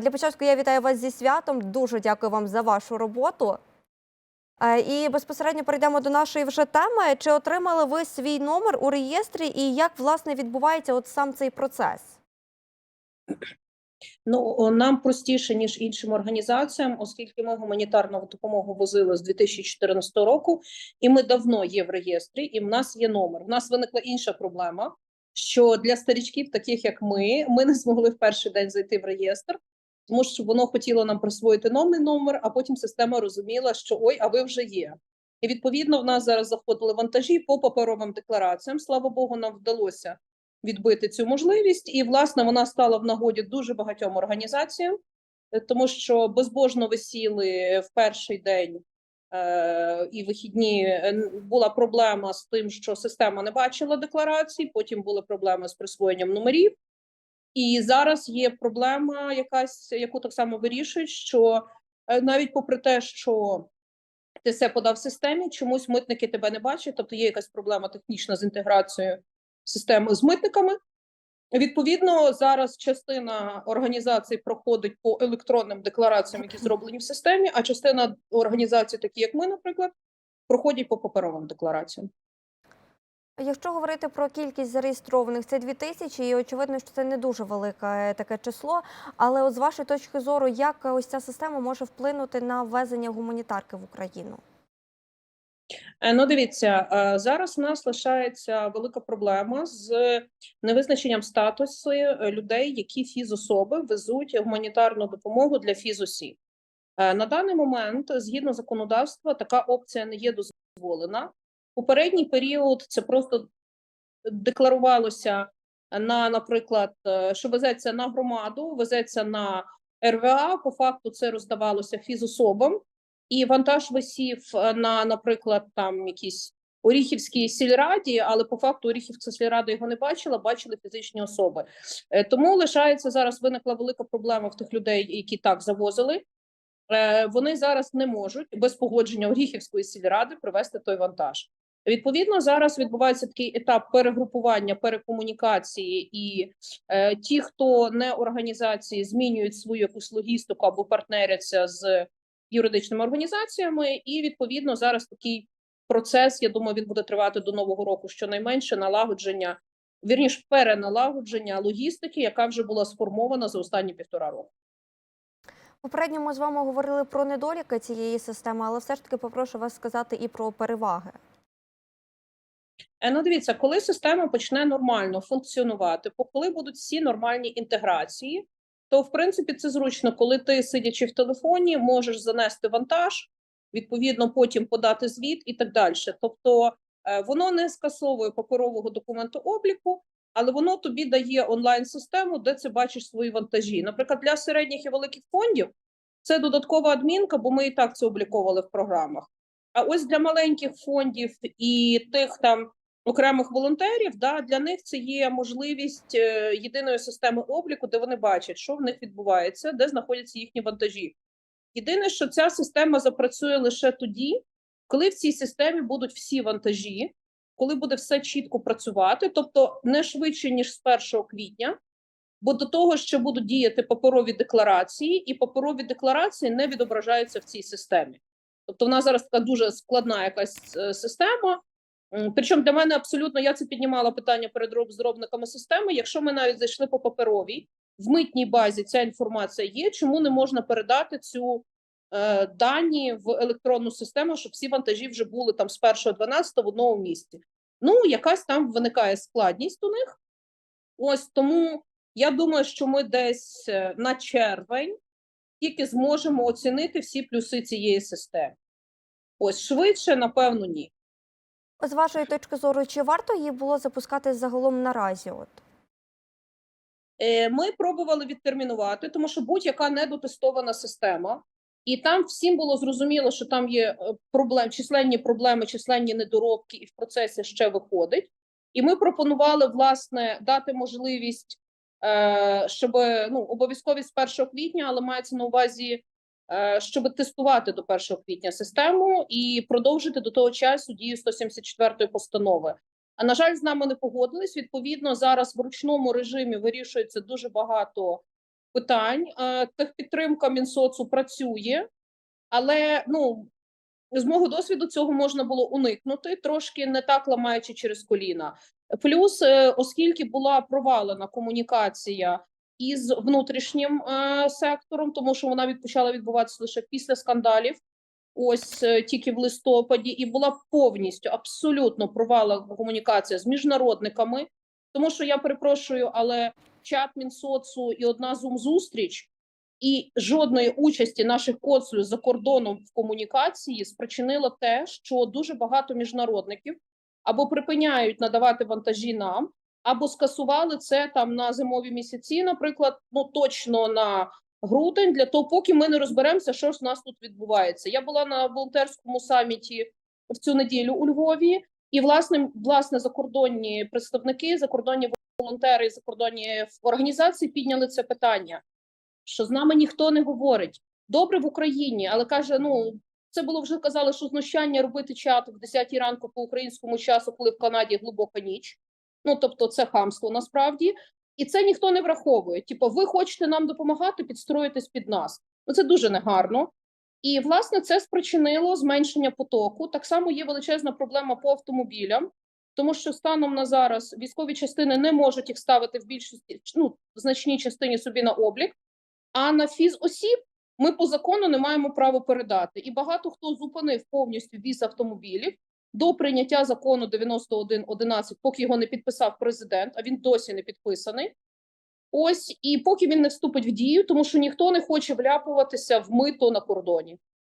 Для початку я вітаю вас зі святом. Дуже дякую вам за вашу роботу. Е, І безпосередньо перейдемо до нашої вже теми. Чи отримали ви свій номер у реєстрі, і як власне відбувається от сам цей процес? Ну, нам простіше, ніж іншим організаціям, оскільки ми гуманітарну допомогу возили з 2014 року, і ми давно є в реєстрі, і в нас є номер. У нас виникла інша проблема, що для старічків, таких як ми, ми не змогли в перший день зайти в реєстр, тому що воно хотіло нам присвоїти новий номер, а потім система розуміла, що ой, а ви вже є. І відповідно в нас зараз заходили вантажі по паперовим деклараціям. Слава Богу, нам вдалося відбити цю можливість, і власне вона стала в нагоді дуже багатьом організаціям, е, тому що безбожно висіли в перший день е, і вихідні. е, Була проблема з тим, що система не бачила декларацій. Потім були проблеми з присвоєнням номерів. І зараз є проблема, якась яку так само вирішують, що е, навіть попри те, що ти все подав системі, чомусь митники тебе не бачать, тобто є якась проблема технічна з інтеграцією системи з митниками. Відповідно, зараз частина організацій проходить по електронним деклараціям, які зроблені в системі, а частина організацій, такі як ми, наприклад, проходять по паперовим деклараціям. Якщо говорити про кількість зареєстрованих, це дві тисячі, і очевидно, що це не дуже велике е, таке число. Але от з вашої точки зору, як ось ця система може вплинути на ввезення гуманітарки в Україну? Е, Ну, дивіться, е, зараз у нас лишається велика проблема з невизначенням статусу е, людей, які фізособи везуть гуманітарну допомогу для фізосіб. Е, На даний момент, згідно законодавства, така опція не є дозволена. Попередній період це просто декларувалося на, наприклад, е, що везеться на громаду, везеться на РВА. По факту це роздавалося фізособам, і вантаж висів е, на, наприклад, там якісь Оріхівській сільраді, але по факту Оріхівська сільрада його не бачила, бачили фізичні особи. Е, Тому лишається зараз виникла велика проблема в тих людей, які так завозили. Вони зараз не можуть без погодження Оріхівської сільради привезти той вантаж. Відповідно, зараз відбувається такий етап перегрупування, перекомунікації, і е, ті, хто не організації, змінюють свою якусь логістику або партнеряться з юридичними організаціями, і відповідно зараз такий процес. Я думаю, він буде тривати до нового року, щонайменше налагодження, вірніш, переналагодження логістики, яка вже була сформована за останні півтора року. Попередньо ми з вами говорили про недоліки цієї системи, але все ж таки попрошу вас сказати і про переваги. Е, Ну, дивіться, коли система почне нормально функціонувати, коли будуть всі нормальні інтеграції, то в принципі це зручно, коли ти, сидячи в телефоні, можеш занести вантаж, відповідно, потім подати звіт і так далі. Тобто е, воно не скасовує паперового документу обліку, але воно тобі дає онлайн-систему, де ти бачиш свої вантажі. Наприклад, для середніх і великих фондів це додаткова адмінка, бо ми і так це обліковували в програмах. А ось для маленьких фондів і тих там окремих волонтерів, да, для них це є можливість е, єдиної системи обліку, де вони бачать, що в них відбувається, де знаходяться їхні вантажі. Єдине, що ця система запрацює лише тоді, коли в цій системі будуть всі вантажі, коли буде все чітко працювати, тобто не швидше ніж з 1 квітня. Бо до того ще будуть діяти паперові декларації, і паперові декларації не відображаються в цій системі. Тобто, в нас зараз така дуже складна якась е, система. Причому для мене абсолютно я це піднімала питання перед роб- розробниками системи. Якщо ми навіть зайшли по паперовій, в митній базі ця інформація є. Чому не можна передати цю е, дані в електронну систему, щоб всі вантажі вже були там з 1.12 в одному місці? Ну, якась там виникає складність у них. Ось тому я думаю, що ми десь е, на червень тільки зможемо оцінити всі плюси цієї системи. Ось швидше, напевно, ні. З вашої точки зору, чи варто її було запускати загалом наразі? От Е, Ми пробували відтермінувати, тому що будь-яка недотестована система, і там всім було зрозуміло, що там є е, проблем, численні проблеми, численні недоробки, і в процесі ще виходить. І ми пропонували власне дати можливість, е, щоб ну обов'язковість з 1 квітня, але мається на увазі, щоб тестувати до 1 квітня систему і продовжити до того часу дію 174 постанови. А на жаль, з нами не погодились. Відповідно, зараз в ручному режимі вирішується дуже багато питань. Е, Техпідтримка Мінсоцу працює, але ну з мого досвіду цього можна було уникнути, трошки не так ламаючи через коліна. Плюс, е, оскільки була провалена комунікація із внутрішнім е, сектором, тому що вона від почала відбуватися лише після скандалів. Ось е, тільки в листопаді, і була повністю абсолютно провалена комунікація з міжнародниками, тому що я перепрошую, але чат Мінсоцу і одна зум зустріч і жодної участі наших консулів за кордоном в комунікації спричинило те, що дуже багато міжнародників або припиняють надавати вантажі нам, або скасували це там на зимові місяці, наприклад, ну точно на грудень, для того, поки ми не розберемося, що ж у нас тут відбувається. Я була на волонтерському саміті в цю неділю у Львові, і власне, власне, закордонні представники, закордонні волонтери, закордонні організації підняли це питання що з нами ніхто не говорить. Добре в Україні, але каже: ну це було вже казали, що знущання робити чат в 10 ранку по українському часу, коли в Канаді глибока ніч. Ну тобто, це хамство насправді, і це ніхто не враховує. Типу, ви хочете нам допомагати, підстроїтесь під нас. Ну це дуже негарно. І власне це спричинило зменшення потоку. Так само є величезна проблема по автомобілям, тому що станом на зараз військові частини не можуть їх ставити в більшості ну, в значній частині собі на облік. А на фізосіб ми по закону не маємо права передати. І багато хто зупинив повністю віз автомобілів до прийняття закону 91.11, поки його не підписав президент, а він досі не підписаний. Ось і поки він не вступить в дію, тому що ніхто не хоче вляпуватися в мито на кордоні.